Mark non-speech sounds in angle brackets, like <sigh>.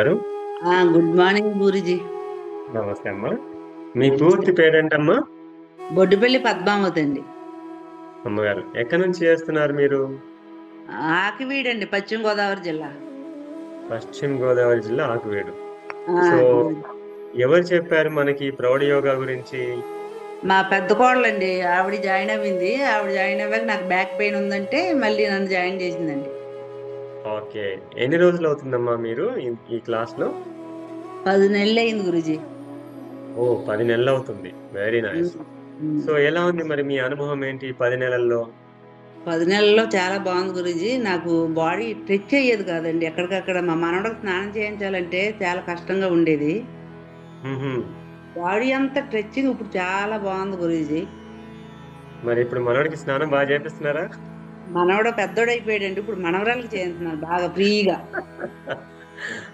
గారు! Good morning guruji. నమస్తే అమ్మా. మీ పూర్తి పేరేంటమ్మా? బొడ్డుపల్లి పద్మావతి అండి. అమ్మగారు. ఎక్కడి నుంచి చేస్తున్నారు మీరు? ఆకివీడండి పశ్చిమ గోదావరి జిల్లా. పశ్చిమ గోదావరి జిల్లా ఆకువీడు. సో. ఎవరు చెప్పారు మనకి ప్రౌఢ యోగా గురించి? మా పెద్ద కోడలండి. ఆవిడ జాయిన్ అవ్వింది. ఆవిడ జాయిన్ అవ్వాక నాకు బ్యాక్ పెయిన్ ఉందంటే మళ్ళీ నన్ను జాయిన్ చేసిందండి. ఓకే. ఎన్ని రోజులవుతుందమ్మా మీరు ఈ ఈ క్లాస్‌లో? 10 నెలలయింది guruji. Oh! 10 నెలలవుతుంది. Very nice. So, ఎలా ఉంది మరి మీ అనుభవం ఏంటి 10 నెలల్లో? 10 నెలల్లో చాలా బాగుంది గురూజీ. నాకు బాడీ స్ట్రెచ్ అయ్యేది కాదండి. ఎక్కడికక్కడ మా మనవడికి స్నానం చేయించాలంటే చాలా కష్టంగా ఉండేది. బాడీ అంతా స్ట్రెచింగ్ ఇప్పుడు చాలా బాగుంది గురూజీ. మరి ఇప్పుడు మనవడికి స్నానం బాగా చేపిస్తున్నారా? మనవడు అండి ఇప్పుడు మనవరాలకు చేయిస్తున్నాను బాగా ఫ్రీగా. <laughs>